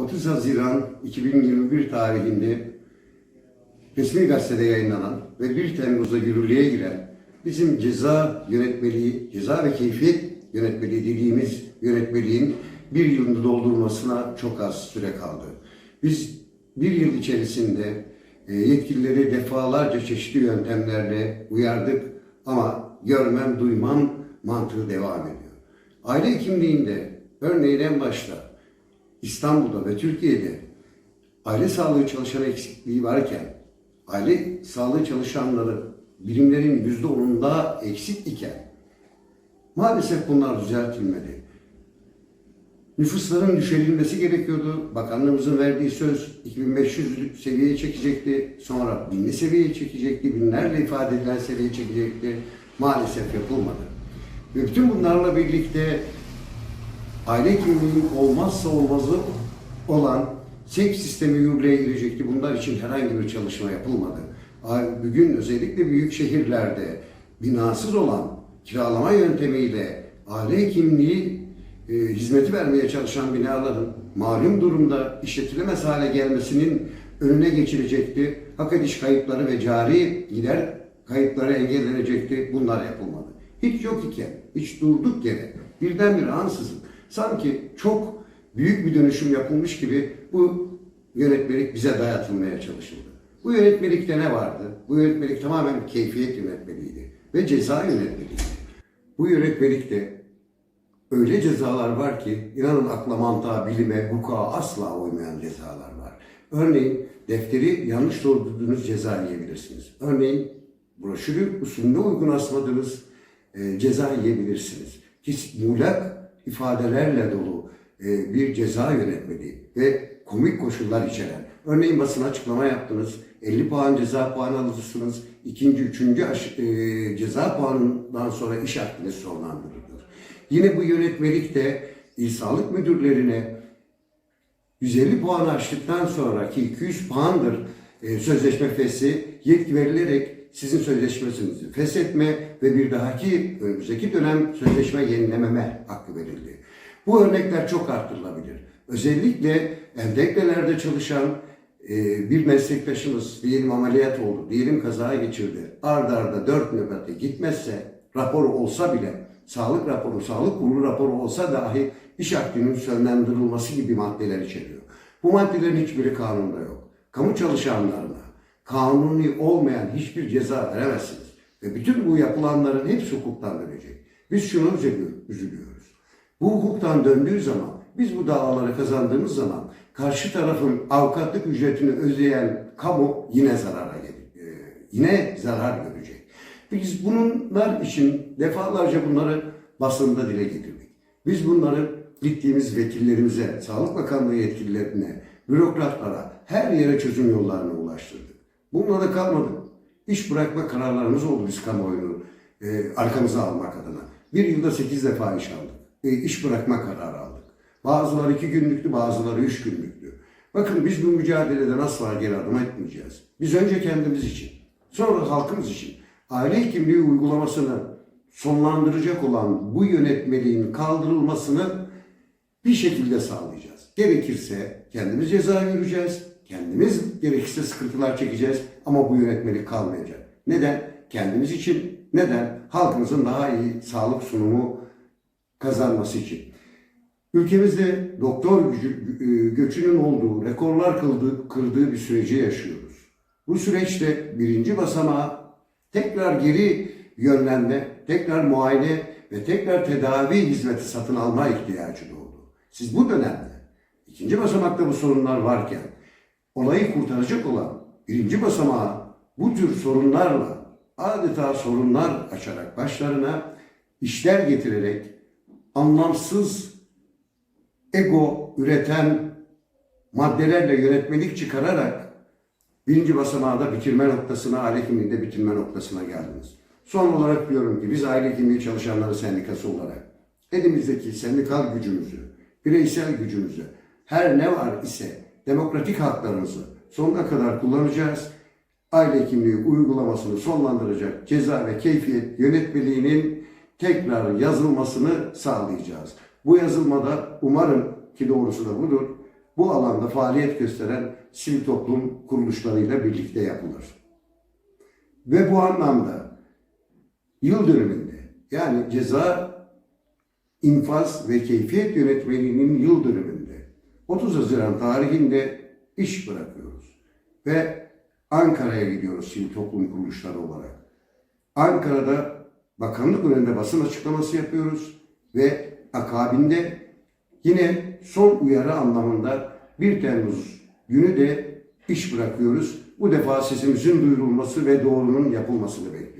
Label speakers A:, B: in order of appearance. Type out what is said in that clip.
A: 30 Haziran 2021 tarihinde resmi gazetede yayınlanan ve 1 Temmuz'da yürürlüğe giren bizim ceza yönetmeliği, ceza ve keyfiyet yönetmeliği dediğimiz yönetmeliğin bir yılını doldurmasına çok az süre kaldı. Biz bir yıl içerisinde e, yetkilileri defalarca çeşitli yöntemlerle uyardık ama görmem duymam mantığı devam ediyor. Aile hekimliğinde örneğin en başta İstanbul'da ve Türkiye'de aile sağlığı çalışanı eksikliği varken aile sağlığı çalışanları birimlerin yüzde onunda eksik iken maalesef bunlar düzeltilmedi. Nüfusların düşürülmesi gerekiyordu. Bakanlığımızın verdiği söz 2500 seviyeye çekecekti. Sonra binli seviyeye çekecekti. Binlerle ifade edilen seviyeye çekecekti. Maalesef yapılmadı. Ve bütün bunlarla birlikte aile hekimliğinin olmazsa olmazı olan SEP sistemi yürürlüğe girecekti. Bunlar için herhangi bir çalışma yapılmadı. Bugün özellikle büyük şehirlerde binasız olan kiralama yöntemiyle aile hekimliği e, hizmeti vermeye çalışan binaların malum durumda işletilemez hale gelmesinin önüne geçilecekti. Hak ediş kayıpları ve cari gider kayıpları engellenecekti. Bunlar yapılmadı. Hiç yok iken, hiç durduk yere birdenbire ansızın sanki çok büyük bir dönüşüm yapılmış gibi bu yönetmelik bize dayatılmaya çalışıldı. Bu yönetmelikte ne vardı? Bu yönetmelik tamamen keyfiyet yönetmeliğiydi ve ceza yönetmeliğiydi. Bu yönetmelikte öyle cezalar var ki inanın akla mantığa, bilime, hukuka asla uymayan cezalar var. Örneğin defteri yanlış doldurduğunuz ceza yiyebilirsiniz. Örneğin broşürü usulüne uygun asmadığınız e, ceza yiyebilirsiniz. Ki muğlak ifadelerle dolu e, bir ceza yönetmeliği ve komik koşullar içeren. Örneğin basın açıklama yaptınız, 50 puan ceza puanı alırsınız, ikinci, üçüncü e, ceza puanından sonra iş hakkınız sonlandırılır. Yine bu yönetmelikte il sağlık müdürlerine 150 puan aştıktan sonraki 200 puandır e, sözleşme fesli yetki verilerek sizin sözleşmenizi feshetme ve bir dahaki önümüzdeki dönem sözleşme yenilememe hakkı verildi. Bu örnekler çok arttırılabilir. Özellikle endeklelerde çalışan e, bir meslektaşımız diyelim ameliyat oldu, diyelim kaza geçirdi. Arda arda dört nöbete gitmezse rapor olsa bile sağlık raporu, sağlık kurulu raporu olsa dahi iş akdinin sonlandırılması gibi maddeler içeriyor. Bu maddelerin hiçbiri kanunda yok. Kamu çalışanlarına kanuni olmayan hiçbir ceza veremezsiniz. Ve bütün bu yapılanların hepsi hukuktan dönecek. Biz üzülüyor- üzülüyoruz. Bu hukuktan döndüğü zaman, biz bu davaları kazandığımız zaman karşı tarafın avukatlık ücretini ödeyen kamu yine zarara gelir. Ee, yine zarar görecek. Biz bunlar için defalarca bunları basında dile getirdik. Biz bunları gittiğimiz vekillerimize, Sağlık Bakanlığı yetkililerine, bürokratlara, her yere çözüm yollarını ulaştırdık. Bununla da kalmadık. İş bırakma kararlarımız oldu biz kamuoyunu e, arkamıza almak adına. Bir yılda sekiz defa iş aldık. E, iş bırakma kararı aldık. Bazıları iki günlüktü, bazıları üç günlüktü. Bakın biz bu mücadeleden asla geri adım etmeyeceğiz. Biz önce kendimiz için, sonra halkımız için aile hekimliği uygulamasını sonlandıracak olan bu yönetmeliğin kaldırılmasını bir şekilde sağlayacağız. Gerekirse kendimiz ceza yürüyeceğiz, kendimiz gerekirse sıkıntılar çekeceğiz ama bu yönetmelik kalmayacak. Neden? Kendimiz için, neden? Halkımızın daha iyi sağlık sunumu kazanması için. Ülkemizde doktor e, göçünün olduğu, rekorlar kıldığı, kırdığı bir süreci yaşıyoruz. Bu süreçte birinci basamağı tekrar geri yönlenme, tekrar muayene ve tekrar tedavi hizmeti satın alma ihtiyacı doğdu. Siz bu dönemde ikinci basamakta bu sorunlar varken olayı kurtaracak olan birinci basamağı bu tür sorunlarla adeta sorunlar açarak başlarına işler getirerek anlamsız ego üreten maddelerle yönetmelik çıkararak birinci basamağı da bitirme noktasına, aile hekimliğinde bitirme noktasına geldiniz. Son olarak diyorum ki biz aile hekimliği çalışanları sendikası olarak elimizdeki sendikal gücümüzü, bireysel gücümüzü, her ne var ise demokratik haklarımızı sonuna kadar kullanacağız. Aile hekimliği uygulamasını sonlandıracak ceza ve keyfiyet yönetmeliğinin tekrar yazılmasını sağlayacağız. Bu yazılmada umarım ki doğrusu da budur. bu alanda faaliyet gösteren sivil toplum kuruluşlarıyla birlikte yapılır. Ve bu anlamda yıl dönümünde yani ceza infaz ve keyfiyet yönetmeliğinin yıl dönümünde 30 Haziran tarihinde iş bırakıyoruz. Ve Ankara'ya gidiyoruz sivil toplum kuruluşları olarak. Ankara'da bakanlık önünde basın açıklaması yapıyoruz ve akabinde yine son uyarı anlamında 1 Temmuz günü de iş bırakıyoruz. Bu defa sesimizin duyurulması ve doğrunun yapılmasını bekliyoruz.